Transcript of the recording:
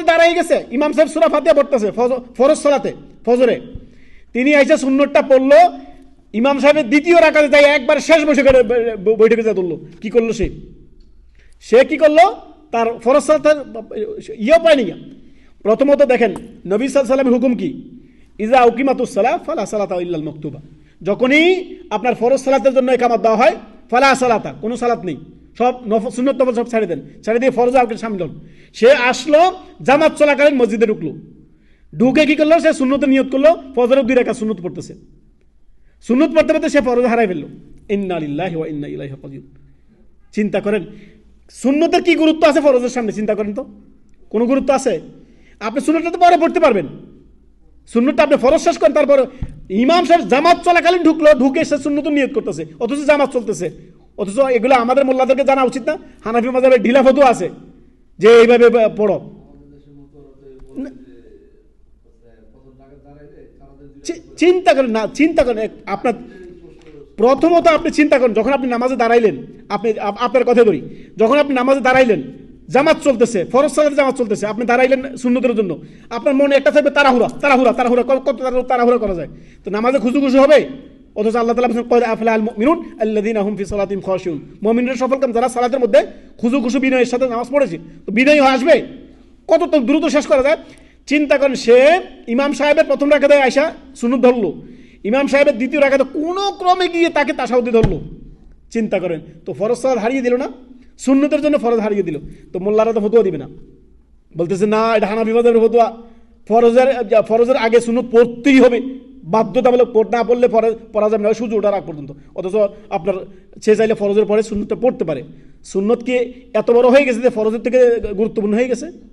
পড়তে দাঁড়াই গেছে। ইমাম সাহেব সুরা ফাতিয়া পড়তেছে ফরজ সালাতে, ফজরে। তিনি আইসা সুন্নতটা পড়ল, ইমাম সাহেবের দ্বিতীয় রাখাতে যাই একবার শেষ বসে করে বৈঠকে যা তুললো। কি করল সে? সে কি করল? তার ফরজ সালাতের ইয়েও পায়নি। প্রথমত দেখেন, নবী সাল্লামের হুকুম কি? ইজা উকিমাতুসালা ফালা সালাতা ইল্লাল মকতুবা। যখনই আপনার ফরজ সালাতের জন্য একামত দেওয়া হয়, ফালা সালাতা, কোনো সালাত নেই। সব নফ- সুন্নত নফল সব ছাড়ে দেন। ছাড়ে দিয়ে ফরজ আলকে সামিল হন। সে আসলো জামাত চলাকালীন মসজিদে ঢুকলো। ঢুকে কি করল? সে সুন্নতে নিয়ত করল। ফজরের দুই রেখা সুন্নত পড়তেছে। সুন্নত পড়তে পড়তে সে ফরজ হারাই ফেলল। ইন্না লিল্লাহি ওয়া ইন্না ইলাইহি রাজিউন। চিন্তা করেন, সুন্নতের কি গুরুত্ব আছে ফরজের সামনে? চিন্তা করেন তো। কোনো গুরুত্ব আছে? আপনি সুন্নতটা তো পরে পড়তে পারবেন। সুন্নতটা আপনি ফরজ শেষ করেন, তারপর ইমাম সাহেব জামাত চলাকালীন ঢুকলো, ঢুকে সে সুন্নত নিয়ত করতেছে। অথচ জামাত চলতেছে। অথচ এগুলো আমাদের মোল্লাদেরকে জানা উচিত না। হানাফি মাজাবের ঢিলা ফতু আছে যে এইভাবে পড়ো। চিন্তা করেন না, চিন্তা করেন। আপনার প্রথমত আপনি চিন্তা করেন, যখন আপনি নামাজে দাঁড়াইলেন, আপনি আপনার কথা ধরি যখন আপনি নামাজে দাঁড়াইলেন, জামাত চলতেছে, ফরজ সালাতে জামাত চলতেছে, আপনি দাঁড়াইলেন শূন্যতের জন্য। আপনার মনে একটা থাকবে তাড়াহুড়া তাড়াহুড়া তাড়াহুড়া কত তাড়াহুড়া করা যায়? তো নামাজে খুশু খুশি হবে? অথচ আল্লাহ তালা বলছেন, "কদ আফলাহ আল মুমিনুন আল্লাযীনা হুম ফি সালাতিহিম খাশিউন। মুমিনরা সফল কাম যারা সালাতের মধ্যে খুশু খুশু বিনয়ের সাথে নামাজ পড়েছে তো বিনয় আসবে। কত তো দ্রুত শেষ করা যায়। চিন্তা করেন সে ইমাম সাহেবের প্রথম রাখাতে আয়সা সুনুদ ধরলো। ইমাম সাহেবের দ্বিতীয় রাখাতে কোনো ক্রমে গিয়ে তাকে তাসাউদি ধরলো। চিন্তা করেন তো ফরজ সালাদ হারিয়ে দিল না? সুন্নতের জন্য ফরজ হারিয়ে দিল। তো মোল্লারা তো ফতুয়া দিবে না। বলতেছে না এটা হানাফি মাযহাবের ফতুয়া। ফরজের ফরজের আগে সুন্নত পড়তেই হবে। বাধ্যতামূলক পড়- না পড়লে পড়া যাবে না সূর্য ওঠার আগ পর্যন্ত। অথচ আপনার সে চাইলে ফরজের পরে সুন্নতটা পড়তে পারে। সুন্নত কি এত বড় হয়ে গেছে যে ফরজের থেকে গুরুত্বপূর্ণ হয়ে গেছে?